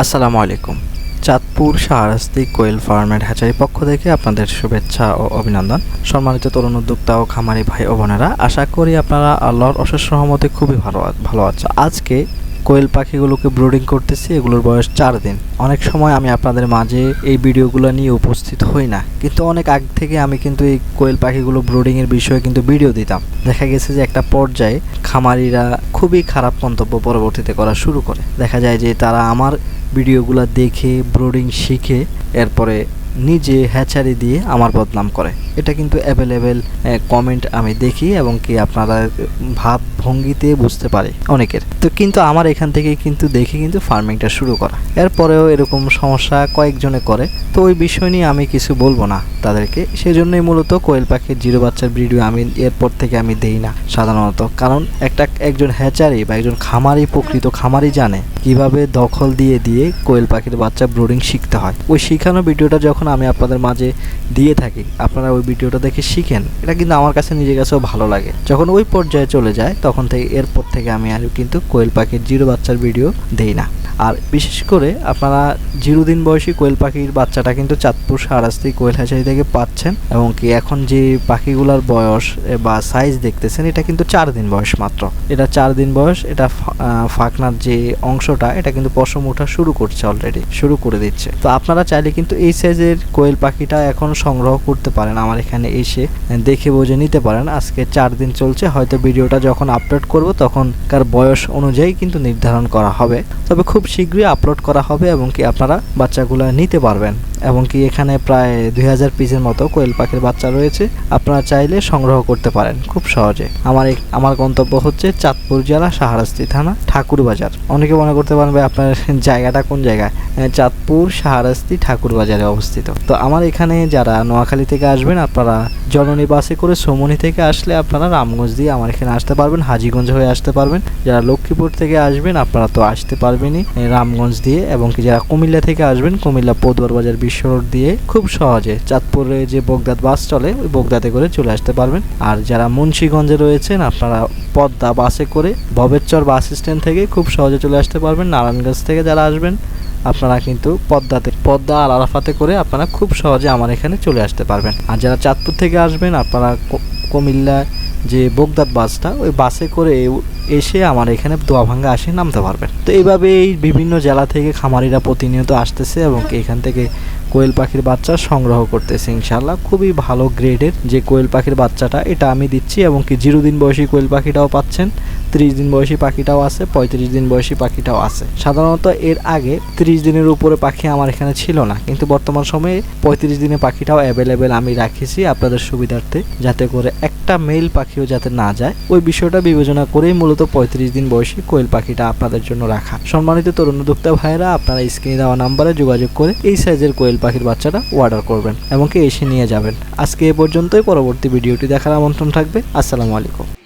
আসসালামু আলাইকুম। চাঁদপুর শাহরাস্তি কোয়েল ফার্মের হ্যাচারি পক্ষ থেকে আপনাদের শুভেচ্ছা ও অভিনন্দন। সম্মানিত তরুণ উদ্যোক্তা ও খামারি ভাই ও বোনেরা, আশা করি আপনারা আল্লাহর অশেষ সহমতে খুবই ভালো ভালো আছে। আজকে কোয়েল পাখিগুলোকে ব্রুডিং করতেছি, এগুলোর বয়স চার দিন। অনেক সময় আমি আপনাদের মাঝে এই ভিডিওগুলো নিয়ে উপস্থিত হই না, কিন্তু অনেক আগ থেকে আমি কিন্তু এই কোয়েল পাখিগুলো ব্রুডিংয়ের বিষয়ে কিন্তু ভিডিও দিতাম। দেখা গেছে যে একটা পর্যায়ে খামারিরা খুবই খারাপ মন্তব্য পরবর্তীতে করা শুরু করে। দেখা যায় যে তারা আমার ভিডিওগুলো দেখে ব্রোডিং শিখে, এরপরে নিজে হ্যাচারি দিয়ে আমার বদনাম করে। এটা কিন্তু অ্যাভেলেবেল কমেন্ট আমি দেখি এবং কি আপনারা ভাব ভঙ্গিতে বুঝতে পারে অনেকের। তো কিন্তু আমার এখান থেকে কিন্তু দেখে কিন্তু ফার্মিংটা শুরু করা। এরপরেও এরকম সমস্যা কয়েকজনে করে। তো ওই বিষয় নিয়ে আমি কিছু বলব না তাদেরকে। সেজন্যই মূলত কোয়েল পাখির জিরো বাচ্চার ভিডিও আমি এরপর থেকে আমি দেই না সাধারণত। কারণ একটা, একজন হ্যাচারি বা একজন খামারি, প্রকৃত খামারি জানে কীভাবে দখল দিয়ে দিয়ে কোয়েল পাখির বাচ্চা ব্রোডিং শিখতে হয়। ওই শিখানো ভিডিওটা যখন আমি আপনাদের মাঝে দিয়ে থাকি, আপনারা ওই ভিডিওটা দেখে শিখেন, এটা কিন্তু আমার কাছে, নিজের কাছেও ভালো লাগে। যখন ওই পর্যায়ে চলে যায়, তখন থেকে, এরপর থেকে আমি আর কিন্তু কোয়েল পাখির জিরো বাচ্চার ভিডিও দেই না। আর বিশেষ করে আপনারা জিরো দিন বয়সী কোয়েল পাখির বাচ্চাটা কিন্তু চাঁদপুর সারাস্তি কোয়েল হ্যাচারি থেকে পাচ্ছেন এবং কি এখন যে পাখিগুলোর বয়স বা সাইজ দেখতেছেন, এটা কিন্তু চার দিন বয়স মাত্র। এটা চার দিন বয়স, এটা ফাঁকনার যে অংশটা এটা কিন্তু পশম ওঠা শুরু করছে অলরেডি শুরু করে দিচ্ছে। তো আপনারা চাইলে কিন্তু এই সাইজের কোয়েল পাখিটা এখন সংগ্রহ করতে পারেন আমার এখানে এসে, দেখে বুঝে নিতে পারেন। আজকে চার দিন চলছে, হয়তো ভিডিওটা যখন আপলোড করব তখন কার বয়স অনুযায়ী কিন্তু নির্ধারণ করা হবে। তবে খুব শীঘ্রই আপলোড করা হবে এবং কি আপনারা বাচ্চাগুলো নিতে পারবেন। এবং কি এখানে প্রায় দুই হাজার পিসের মতো কোয়েল পাখির বাচ্চা রয়েছে। আপনারা চাইলে সংগ্রহ করতে পারেন খুব সহজে। আমার আমার গন্তব্য হচ্ছে চাঁদপুর জেলা সাহারাস্তি থানা ঠাকুর বাজার অনেকে মনে করতে ভাই, আপনার জায়গাটা কোন জায়গায়? চাঁদপুর সাহারাস্তি ঠাকুর বাজারে অবস্থিত। তো আমার এখানে যারা নোয়াখালী থেকে আসবেন, আপনারা জননী বাসে করে সোমনি থেকে আসলে আপনারা রামগঞ্জ দিয়ে আমার এখানে আসতে পারবেন, হাজিগঞ্জ হয়ে আসতে পারবেন। যারা লক্ষ্মীপুর থেকে আসবেন, আপনারা তো আসতে পারবেনই রামগঞ্জ দিয়ে। এবং কি যারা কুমিল্লা থেকে আসবেন, কুমিল্লা পদুয়ার বাজার রোড দিয়ে খুব সহজে চাঁদপুরে যে বগদাদ বাস চলে, ওই বগদাতে করে চলে আসতে পারবেন। আর যারা মুন্সীগঞ্জে রয়েছেন, আপনারা পদ্মা বাসে করে ভবেরচর বাস স্ট্যান্ড থেকে খুব সহজে চলে আসতে পারবেন। নারায়ণগঞ্জ থেকে যারা আসবেন, আপনারা কিন্তু পদ্মাতে, পদ্মা আর আরাফাতে করে আপনারা খুব সহজে আমার এখানে চলে আসতে পারবেন। আর যারা চাঁদপুর থেকে আসবেন, আপনারা কুমিল্লা যে বগদাদ বাসটা, ওই বাসে করে এসে আমার এখানে দোয়াভাঙ্গা আসে, নামতে পারবেন। তো এইভাবে এই বিভিন্ন জেলা থেকে খামারিরা প্রতিনিয়ত আসতেছে এবং এখান থেকে কোয়েল পাখির বাচ্চা সংগ্রহ করতেছে ইনশাল্লাহ খুবই ভালো গ্রেডের যে কোয়েল পাখির বাচ্চাটা, এটা আমি দিচ্ছি এবং কি জিরো দিন বয়সী কোয়েল পাখিটাও পাচ্ছেন। ত্রিশ দিন বয়সী পাখিটাও আছে, পঁয়ত্রিশ দিন বয়সী পাখিটাও আছে। সাধারণত এর আগে ত্রিশ দিনের উপরে পাখি আমার এখানে ছিল না, কিন্তু বর্তমান সময়ে পঁয়ত্রিশ দিনের পাখিটাও অ্যাভেলেবেল আমি রাখেছি আপনাদের সুবিধার্থে, যাতে করে একটা মেল পাখিও যাতে না যায়। ওই বিষয়টা বিবেচনা করেই মূলত পঁয়ত্রিশ দিন বয়সী কোয়েল পাখিটা আপনাদের জন্য রাখা। সম্মানিত তরুণ উদ্যোক্তা ভাইয়েরা, আপনারা স্ক্রিনে দেওয়া নাম্বারে যোগাযোগ করে এই সাইজের কোয়েল পাখির বাচ্চাটা অর্ডার করবেন এমনকি এসে নিয়ে যাবেন। আজকে এ পর্যন্তই, পরবর্তী ভিডিওটি দেখার আমন্ত্রণ থাকবে। আসসালামু আলাইকুম।